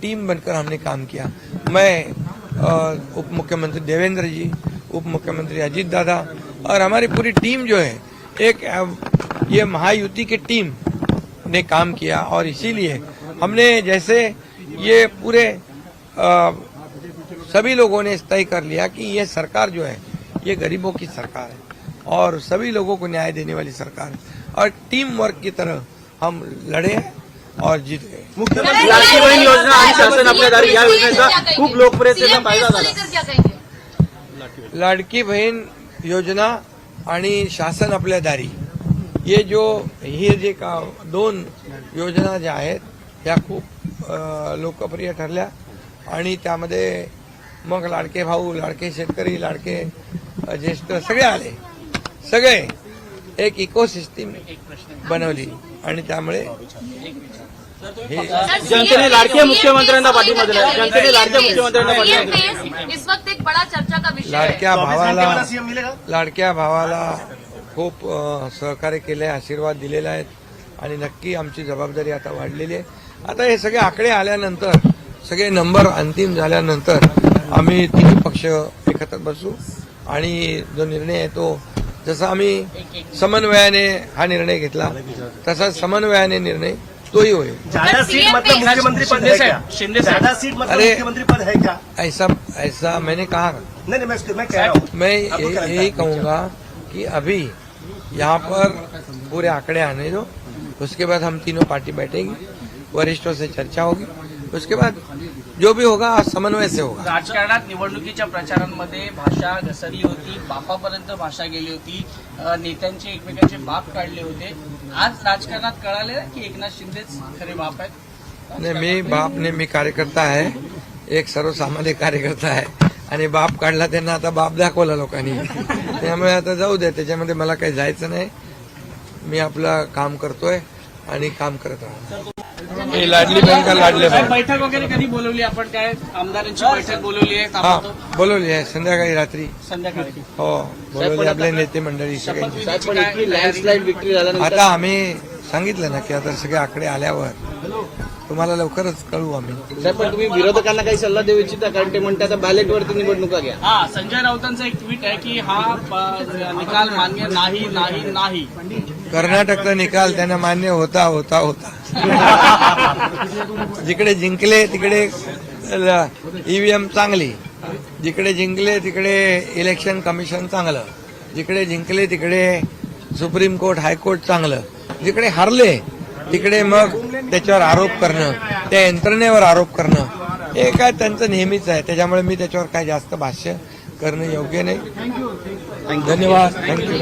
Team बनकर हमने काम KIA. मैं उप मुख्यमंत्री देवेंद्र जी उप मुख्यमंत्री अजीत दादा और हमारी पूरी टीम जो है एक ये महायुति की टीम ने काम किया और इसीलिए हमने जैसे ये पूरे अ, सभी लोगों ने तय कर लिया कि ये सरकार जो है ये गरीबों की सरकार है और सभी लोगों को न्याय देने वाली सरकार है। और टीम वर्क की तरह हम लड़े और जीत गए। मुख्यमंत्री लाडकी बहीण योजना आणि शासन आपल्या दारी या योजनेचा खूप लोकप्रियतेचा फायदा झाला लाडकी बहीण योजना आणि शासन आपल्या दारी. हे जो हे जे का दोन योजना ज्या आहेत ह्या खूप लोकप्रिय ठरल्या. आणि त्यामध्ये मग लाडके भाऊ लाडके शेतकरी लाडके ज्येष्ठ सगळे आले. सगळे. एक इकोसिस्टीम बनवली. आणि त्यामुळे हे जनतेने लाडक्या मुख्यमंत्र्यांना पाठिंबा दिला जनतेने लाडक्या मुख्यमंत्र्यांना पाठिंबा दिला सीएम इस वक्त एक बड़ा चर्चा का विषय लाडक्या भावाला लाडक्या भावाला खूप सहकार्य केले आशीर्वाद दिलेले आहेत आणि नक्की आमची जबाबदारी आता वाढलेली आहे. आता हे सगळे आकडे आल्यानंतर सगळे नंबर अंतिम झाल्यानंतर आम्ही तिन्ही पक्ष एकत्र बसू. आणि जो निर्णय आहे तो जसा आम्ही समन्वयाने हा निर्णय घेतला. तसा समन्वयाने निर्णय तोही होईल. मतलब मुख्यमंत्री पद मतलब अरे- मुख्यमंत्री पद है क्या? ऐसा ऐसा मैंने कहा। नहीं नहीं मैं कह यही है? कहूँगा कि अभी यहाँ पर पूरे आंकड़े आने दो। उसके बाद हम तीनों पार्टी बैठेंगी। वरिष्ठों से चर्चा होगी। उसके बाद जो भी होगा समन्वय से होगा। राजकारणात निवडणुकीच्या प्रचारांमध्ये भाषा घसरली होती बापापर्यंत भाषा गेली होती नेत्यांचे एकमेकांचे बाप काढले होते. आज राजकारणात कळाले की एकनाथ शिंदेच खरे बाप आहेत. नाही मी बाप ने मी कार्यकर्ता आहे. एक सर्वसामान्य कार्यकर्ता आहे. आणि बाप काढला त्यांना आता बाप दाखवला लोकांनी. त्यामुळे आता जाऊ दे त्याच्यामध्ये मला काही जायचं नाही. मी आपलं काम करतोय. आणि काम करत राहणार. हे लाडली बहीण का लाडले बैठक वगैरे कधी बोलवली आपण? काय आमदारांची बैठक बोलवली आहे हा बोलवली आहे संध्याकाळी रात्री. संध्याकाळी. हो बोलवले आपले नेते मंडळी सगळ्यांची. आता आम्ही सांगितलं ना की आता सगळे आकडे आल्यावर तुम्हाला लवकरच कळवू आम्ही. साहेब पण तुम्ही विरोधकांना काही सल्ला देऊ इच्छिता? कारण ते म्हणतात बॅलेटवरती निवडणुका घ्या. हा संजय राऊतांचं एक ट्विट आहे की हा निकाल मान्य नाही नाही नाही. कर्नाटकचा निकाल त्यांना मान्य होता होता होता. जिकडे जिंकले तिकडे ईव्हीएम चांगली. जिकडे जिंकले तिकडे इलेक्शन कमिशन चांगलं. जिकडे जिंकले तिकडे सुप्रीम कोर्ट हायकोर्ट चांगलं. जिकडे हारले तिकडे मग त्याच्यावर आरोप करणं त्या यंत्रणेवर आरोप करणं हे काय त्यांचं नेहमीच आहे. त्याच्यामुळे मी त्याच्यावर काय जास्त भाष्य करणं योग्य नाही. धन्यवाद. थँक्यू